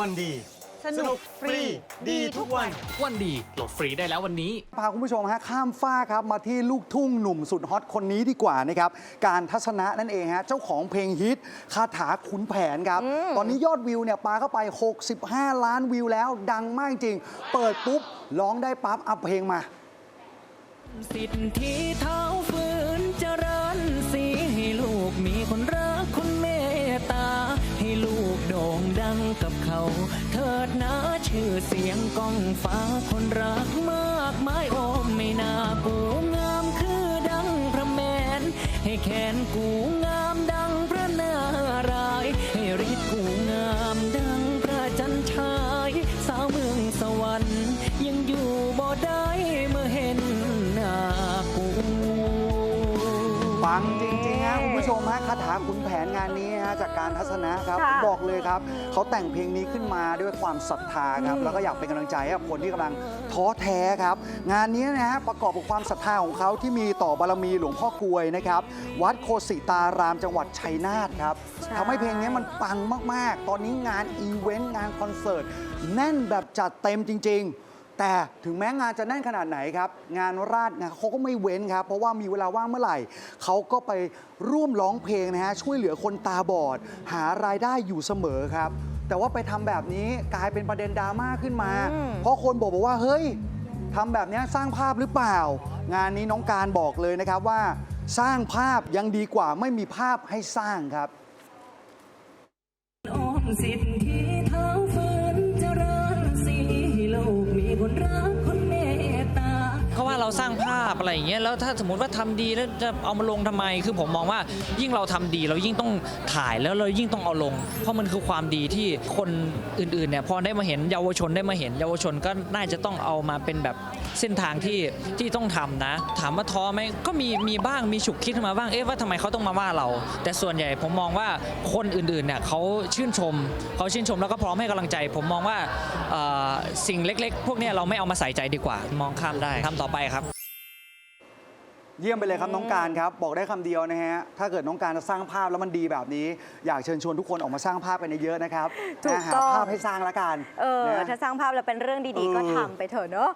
วันดี สนุกฟรีดีทุกวัน วันดีโหลดฟรีได้แล้ววันนี้ พาคุณผู้ชมฮะข้ามฟ้ากครับมาที่ลูกทุ่งหนุ่มสุดฮอตคนนี้ดีกว่านะครับการทัศนะนั่นเองฮะเจ้าของเพลงฮิตคาถาขุนแผนครับ ตอนนี้ยอดวิวเนี่ยปาเข้าไป 65 ล้านวิวแล้วดังมากจริง เปิดปุ๊บร้องได้ปั๊บเอาเพลงมา สิทธิเท้า งดังกับเขา เถิดนะชื่อเสียงก้องฟ้าคนรักมากมายโอมไม่น่ากูงามคือดังพระแมน ให้แขนกูงามดังพระนารายให้ฤทธิ์กูงามดังพระจันทราย สาวเมืองสวรรค์ยังอยู่บ่ได้ ปังจริงๆฮะคุณผู้ชมฮะคาถาขุนแผนงานนี้ฮะจากการทัศนะครับค่ะบอกเลยครับเขาแต่งเพลงนี้ขึ้นมาด้วยความศรัทธาครับ แล้วก็อยากเป็นกำลังใจให้กับคนที่กำลังท้อแท้ครับ งานนี้นะฮะประกอบกับความศรัทธาของเขาที่มีต่อบารมีหลวงพ่อกลวยนะครับ วัดโคสิตารามจังหวัดชัยนาทครับใช่ ทำให้เพลงนี้มันปังมากๆ ตอนนี้งานอีเวนต์งานคอนเสิร์ตแน่นแบบจัดเต็มจริง ๆ แต่ถึงแม้งานจะแน่นขนาดไหนครับ งานราชนะเขาก็ไม่เว้นครับ เพราะว่ามีเวลาว่างเมื่อไหร่ เขาก็ไปร่วมร้องเพลงนะฮะช่วยเหลือคนตาบอด หารายได้อยู่เสมอครับ แต่ว่าไปทำแบบนี้กลายเป็นประเด็นดราม่าขึ้นมา อืม เพราะคนบอกบอกว่าเฮ้ยทำแบบนี้สร้างภาพหรือเปล่า งานนี้น้องการบอกเลยนะครับว่า สร้างภาพยังดีกว่าไม่มีภาพให้สร้างครับอ้อมสิทธิ กมีคนรัก สร้างภาพอะไรอย่างเงี้ยแล้วถ้าสมมติว่าทำดีแล้วจะเอามาลงทำไม คือผมมองว่ายิ่งเราทำดีเรายิ่งต้องถ่ายแล้วเรายิ่งต้องเอาลง เพราะมันคือความดีที่คนอื่นๆเนี่ยพอได้มาเห็นเยาวชนได้มาเห็น เยาวชนก็น่าจะต้องเอามาเป็นแบบเส้นทางที่ที่ต้องทำนะ ถามว่าท้อไหมก็มีมีบ้างมีฉุกคิดมาบ้างเอ๊ะว่าทำไมเขาต้องมาว่าเรา แต่ส่วนใหญ่ผมมองว่าคนอื่นๆเนี่ยเขาชื่นชมเขาชื่นชมแล้วก็พร้อมให้กำลังใจ ผมมองว่าสิ่งเล็ก ๆ พวกนี้เราไม่เอามาใส่ใจดีกว่า มองข้ามได้ทำต่อไปครับ เยี่ยมไปเลยครับน้องการครับ บอกได้คำเดียวนะฮะ ถ้าเกิดน้องการจะสร้างภาพแล้วมันดีแบบนี้ อยากเชิญชวนทุกคนออกมาสร้างภาพกันเยอะๆนะครับถูกนะหาต้อง ภาพให้สร้างละกันเออ นะ ถ้าสร้างภาพแล้วเป็นเรื่องดีๆ ก็เออ ทำไปเถอะเนอะ